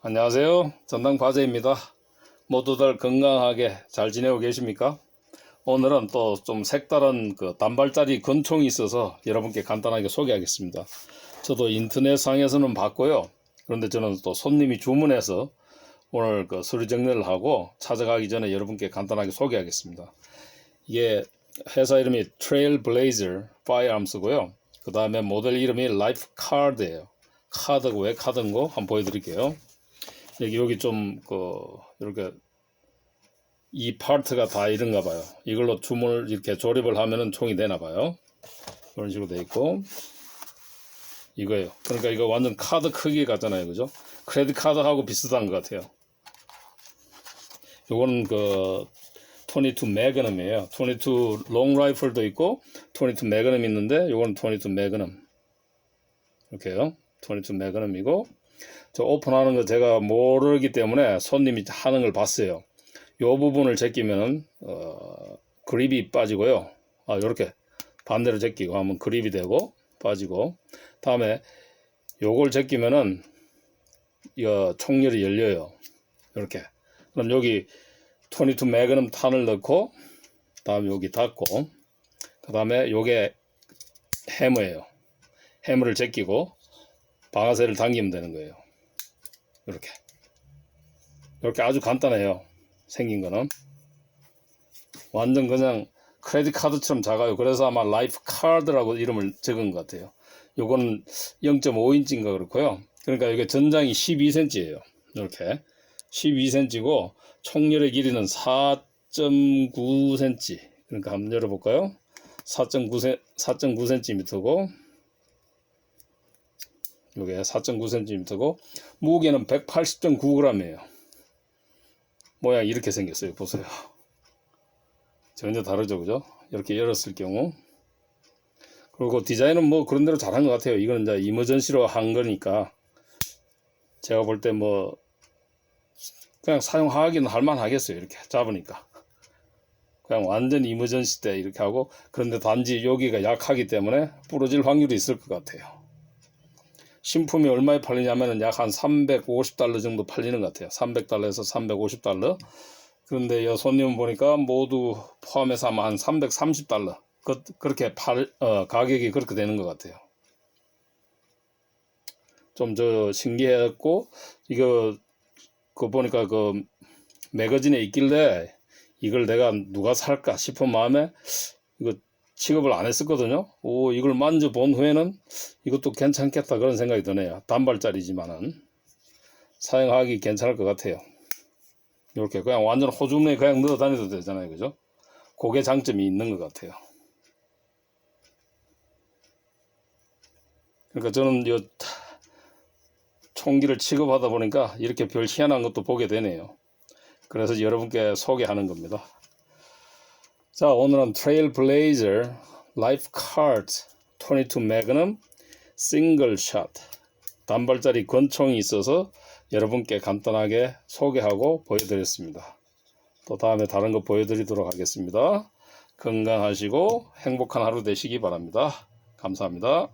안녕하세요. 전당 과제입니다. 모두들 건강하게 잘 지내고 계십니까? 오늘은 또 좀 색다른 그 단발짜리 권총이 있어서 여러분께 간단하게 소개하겠습니다. 저도 인터넷상에서는 봤고요. 그런데 저는 또 손님이 주문해서 오늘 그 서류 정리를 하고 찾아가기 전에 여러분께 간단하게 소개하겠습니다. 이게 회사 이름이 Trailblazer Firearms고요. 그 다음에 모델 이름이 Life Card예요. 카드고 왜 카드인고 한번 보여드릴게요. 여기 좀 그 이렇게 이 파트가 다 이런가 봐요. 이걸로 줌을 이렇게 조립을 하면은 총이 되나 봐요. 이런 식으로 돼 있고 이거예요. 그러니까 이거 완전 카드 크기 같잖아요, 그죠? 크레딧 카드하고 비슷한 것 같아요. 요거는 그 22 매그넘이에요. 22롱 라이플도 있고 22 매그넘 있는데 요거는 22 매그넘 이렇게요. 22 매그넘이고 저 오픈하는 거 제가 모르기 때문에 손님이 하는 걸 봤어요. 요 부분을 제끼면은 어, 그립이 빠지고요. 아 요렇게 반대로 제끼고 하면 그립이 되고 빠지고 다음에 요걸 제끼면은 이거 총열이 열려요. 이렇게 그럼 여기 22 매그넘 탄을 넣고 다음 여기 닫고 그 다음에 요게 해머예요. 해머를 제끼고 방아쇠를 당기면 되는 거예요. 이렇게 이렇게 아주 간단해요. 생긴 거는 완전 그냥 크레딧 카드처럼 작아요. 그래서 아마 라이프 카드라고 이름을 적은 것 같아요. 요거는 0.5인치인가 그렇고요. 그러니까 이게 전장이 12cm예요. 이렇게 12cm고 총열의 길이는 4.9cm. 그러니까 한번 열어볼까요? 4.9 4.9cm고 요게 4.9cm고 무게는 180.9g이에요. 모양 이렇게 생겼어요. 보세요. 전혀 다르죠, 그죠? 이렇게 열었을 경우. 그리고 디자인은 뭐 그런 대로 잘한 것 같아요. 이거는 이제 이머전시로 한 거니까 제가 볼 때 뭐 그냥 사용하기는 할만 하겠어요. 이렇게 잡으니까. 그냥 완전 이머전시 때 이렇게 하고 그런데 단지 여기가 약하기 때문에 부러질 확률이 있을 것 같아요. 신품이 얼마에 팔리냐면은 약 한 350달러 정도 팔리는 것 같아요. 300달러에서 350달러. 그런데 여 손님 보니까 모두 포함해서 아마 한 330달러. 그, 그렇게 팔, 어, 가격이 그렇게 되는 것 같아요. 좀 저 신기했고, 이거, 그 보니까 그 매거진에 있길래 이걸 내가 누가 살까 싶은 마음에 이거 취급을 안 했었거든요. 오, 이걸 만져본 후에는 이것도 괜찮겠다 그런 생각이 드네요. 단발짜리지만은 사용하기 괜찮을 것 같아요. 이렇게 그냥 완전 호주머니에 그냥 넣어 다녀도 되잖아요. 그죠? 그게 장점이 있는 것 같아요. 그러니까 저는 이 총기를 취급하다 보니까 이렇게 별 희한한 것도 보게 되네요. 그래서 여러분께 소개하는 겁니다. 자, 오늘은 트레일 블레이저 라이프 카드 22 매그넘 싱글 샷 단발짜리 권총이 있어서 여러분께 간단하게 소개하고 보여드렸습니다. 또 다음에 다른 거 보여드리도록 하겠습니다. 건강하시고 행복한 하루 되시기 바랍니다. 감사합니다.